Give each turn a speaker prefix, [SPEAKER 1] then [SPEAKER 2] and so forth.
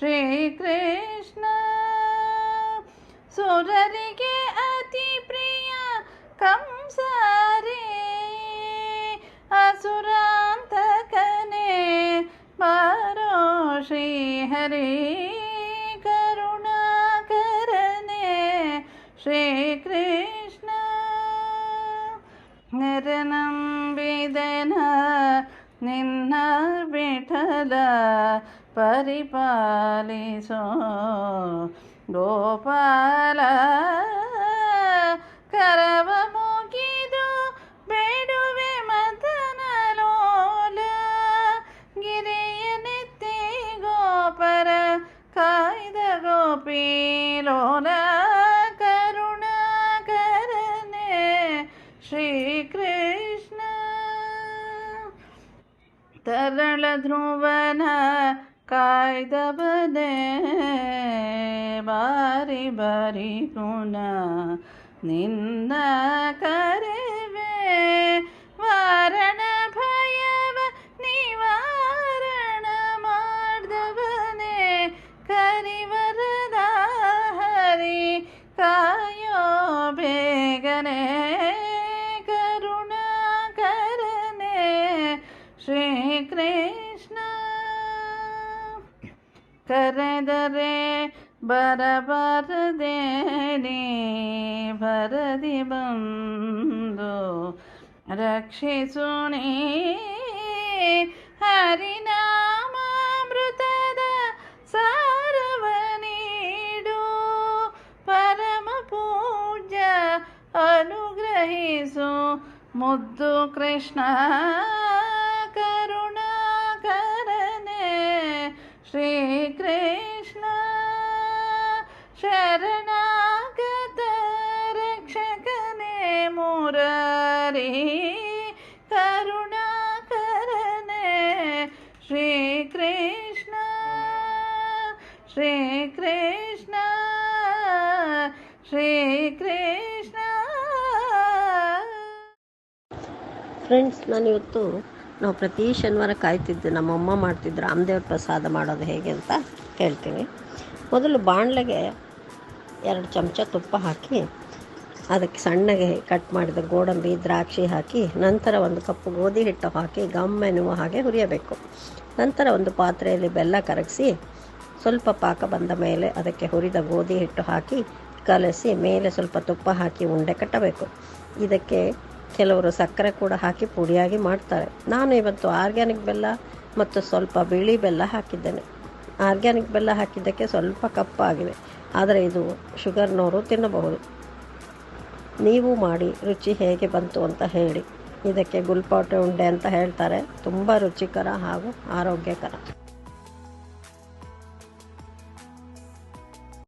[SPEAKER 1] ಶ್ರೀಕೃಷ್ಣ ಸುರರಿಗೆ ಅತಿ ಪ್ರಿಯ ಕಂಸಾರೇ ಅಸುರಾಂತಕನೇ ಬಾರೋ ಶ್ರೀಹರಿ ಕರುಣಾಕರನೇ ಶ್ರೀಕೃಷ್ಣ ನೆರನಂಬಿದನ ನಿನ್ನ ವಿಠಲ ಪರಿಪಾಲಿಸೋ ಗೋಪಾಲ ಕರವ ಮುಗಿದು ಬೇಡುವೆ ಮದನ ಲೋಲ ಗಿರಿಯ ನೆತ್ತಿ ಗೋಪರ ಕಾಯ್ದ ಗೋಪೀಲೋಲ ಕರುಣಾಕರನೇ ಶ್ರೀಕೃಷ್ಣ ತರಳ ಧ್ರುವನ ಕಾಯ್ದವನೇ ಬಾರಿ ಬಾರಿ ಗುಣ ನಿನ್ನ ಕರೆವೆ ಕರೆದರೆ ಬರಬಾರದೇನೆ ನೀ ಬರದಿ ಬಂದು. ರಕ್ಷಿಸು ನೀ ಹರಿನಾಮಾಮೃತದ ಸಾರವ ನೀಡು. ಪರಮ ಪೂಜ್ಯ ಅನುಗ್ರಹಿಸು ಮುದ್ದು ಕೃಷ್ಣ ಕರುಣಾಕರನೇ
[SPEAKER 2] ಫ್ರೆಂಡ್ಸ್ ನಾನಿವತ್ತು ನಾವು ಪ್ರತಿ ಶನಿವಾರ ಕಾಯ್ತಿದ್ದೆ ನಮ್ಮಮ್ಮ ಮಾಡ್ತಿದ್ರು ರಾಮದೇವ್ರ ಪ್ರಸಾದ ಮಾಡೋದು ಹೇಗೆ ಅಂತ ಹೇಳ್ತೀನಿ ಮೊದಲು ಬಾಣಲೆಗೆ ಎರಡು ಚಮಚ ತುಪ್ಪ ಹಾಕಿ, ಅದಕ್ಕೆ ಸಣ್ಣಗೆ ಕಟ್ ಮಾಡಿದ ಗೋಡಂಬಿ, ದ್ರಾಕ್ಷಿ ಹಾಕಿ, ನಂತರ ಒಂದು ಕಪ್ಪು ಗೋಧಿ ಹಿಟ್ಟು ಹಾಕಿ ಗಮ್ ಎನ್ನುವ ಹಾಗೆ ಹುರಿಯಬೇಕು. ನಂತರ ಒಂದು ಪಾತ್ರೆಯಲ್ಲಿ ಬೆಲ್ಲ ಕರಗಿಸಿ, ಸ್ವಲ್ಪ ಪಾಕ ಬಂದ ಮೇಲೆ ಅದಕ್ಕೆ ಹುರಿದ ಗೋಧಿ ಹಿಟ್ಟು ಹಾಕಿ, ಕಲಸಿ, ಮೇಲೆ ಸ್ವಲ್ಪ ತುಪ್ಪ ಹಾಕಿ ಉಂಡೆ ಕಟ್ಟಬೇಕು. ಇದಕ್ಕೆ ಕೆಲವರು ಸಕ್ಕರೆ ಕೂಡ ಹಾಕಿ ಪುಡಿಯಾಗಿ ಮಾಡ್ತಾರೆ. ನಾನು ಇವತ್ತು ಆರ್ಗ್ಯಾನಿಕ್ ಬೆಲ್ಲ ಮತ್ತು ಸ್ವಲ್ಪ ಬಿಳಿ ಬೆಲ್ಲ ಹಾಕಿದ್ದೇನೆ. ಆರ್ಗ್ಯಾನಿಕ್ ಬೆಲ್ಲ ಹಾಕಿದ್ದಕ್ಕೆ ಸ್ವಲ್ಪ ಕಪ್ಪಾಗಿದೆ ಆದರೆ ಇದು ಶುಗರ್ನವರು ತಿನ್ನಬಹುದು. ನೀವು ಮಾಡಿ, ರುಚಿ ಹೇಗೆ ಬಂತು ಅಂತ ಹೇಳಿ. ಇದಕ್ಕೆ ಗುಲ್ಪಾಟೆ ಉಂಡೆ ಅಂತ ಹೇಳ್ತಾರೆ. ತುಂಬ ರುಚಿಕರ ಹಾಗೂ ಆರೋಗ್ಯಕರ.